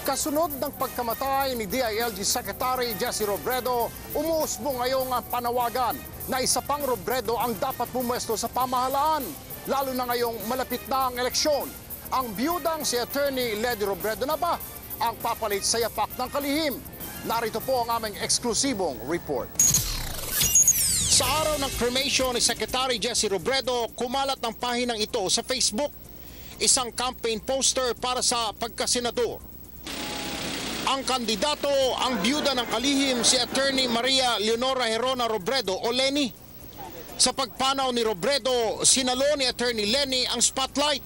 Kasunod ng pagkamatay ni DILG Secretary Jesse Robredo, umuusbong ngayong panawagan na isa pang Robredo ang dapat pumwesto sa pamahalaan, lalo na ngayong malapit na ang eleksyon. Ang biyudang si Attorney Ledy Robredo na ba ang papalit sa yapak ng kalihim? Narito po ang aming eksklusibong report. Sa araw ng cremation ni Secretary Jesse Robredo, kumalat ang pahinang ito sa Facebook. Isang campaign poster para sa pagkasenador. Ang kandidato, ang biyuda ng kalihim, si Attorney Maria Leonora Herona Robredo o Lenny. Sa pagpanaw ni Robredo, sinalo ni Attorney Lenny ang spotlight.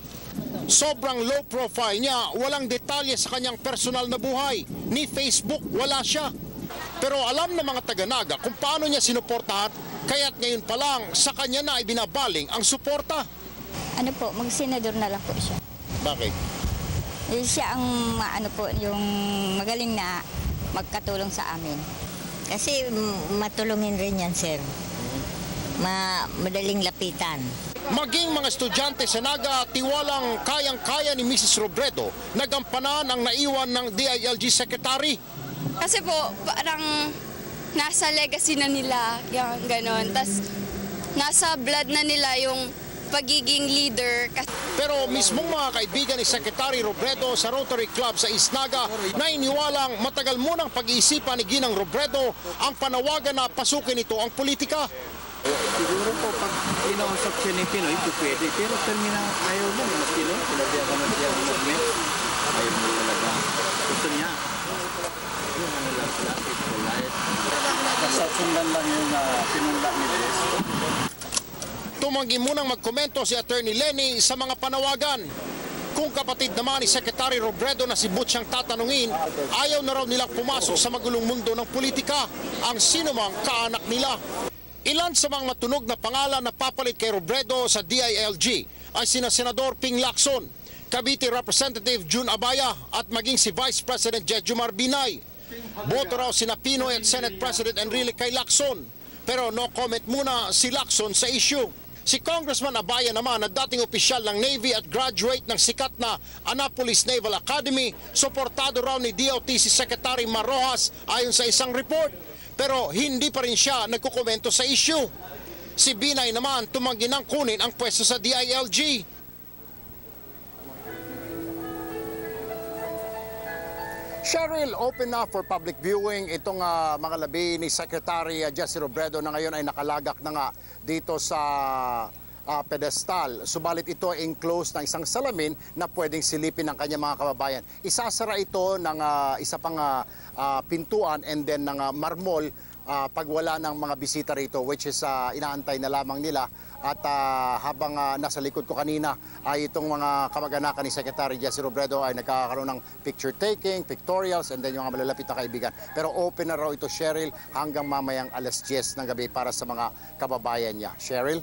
Sobrang low profile niya, walang detalye sa kanyang personal na buhay. Ni Facebook, wala siya. Pero alam ng mga taga-naga kung paano niya sinuportahan, kaya't ngayon pa lang sa kanya na ibinabaling ang suporta. Ano po, mag-senador na lang po siya. Bakit? Eh, siya ang maano po, yung magaling na magkatulong sa amin. Kasi matulungin rin yan, sir. Ma madaling lapitan. Maging mga estudyante sa Naga, tiwalang kayang-kaya ni Mrs. Robredo na gampanan ang naiwan ng DILG Secretary. Kasi po, parang nasa legacy na nila, yung ganon. Tapos, nasa blood na nila yung pagiging leader. Pero mismong mga kaibigan ni Secretary Robredo sa Rotary Club sa Isnaga na iniwalang matagal munang pag-iisipan ni Ginang Robredo ang panawagan na pasukin ito ang politika. Siguro po pag kinausap siya ni Pinoy, po pwede. Pero termina ayaw mo, mas Pinoy, sinabihan ka na siya ng movement. Ayaw mo talaga. Gusto niya. Yung ano lang sila, peaceful life. Basta sundan lang yung uh, pinunda ni Diyos. Tumanggi munang magkomento si Attorney Lenny sa mga panawagan. Kung kapatid naman ni Secretary Robredo na si Butch ang tatanungin, ayaw na raw nilang pumasok sa magulong mundo ng politika ang sinumang kaanak nila. Ilan sa mga matunog na pangalan na papalit kay Robredo sa DILG ay sina Senador Ping Lacson, Cavite Representative June Abaya at maging si Vice President Jejumar Binay. Boto raw sina Pinoy at Senate President Enrile kay Lacson. Pero no comment muna si Lacson sa issue. Si Congressman Abaya naman na dating opisyal ng Navy at graduate ng sikat na Annapolis Naval Academy, suportado raw ni DOT si Secretary Marrojas ayon sa isang report. Pero hindi pa rin siya nagkukomento sa issue. Si Binay naman tumanggi ng kunin ang pwesto sa DILG. Cheryl, open na for public viewing itong ah, mga labi ni Secretary ah, Jesse Robredo na ngayon ay nakalagak na nga dito sa ah, pedestal. Subalit ito ay enclosed ng isang salamin na pwedeng silipin ng kanyang mga kababayan. Isasara ito ng ah, isa pang ah, pintuan and then ng ah, marmol ah, pag wala ng mga bisita rito which is ah, inaantay na lamang nila at ah, habang ah, nasa likod ko kanina ay itong mga kamag-anakan ni Secretary Jesse Robredo ay nagkakaroon ng picture taking, pictorials and then yung mga malalapit na kaibigan. Pero open na raw ito Cheryl hanggang mamayang alas 10 ng gabi para sa mga kababayan niya. Cheryl?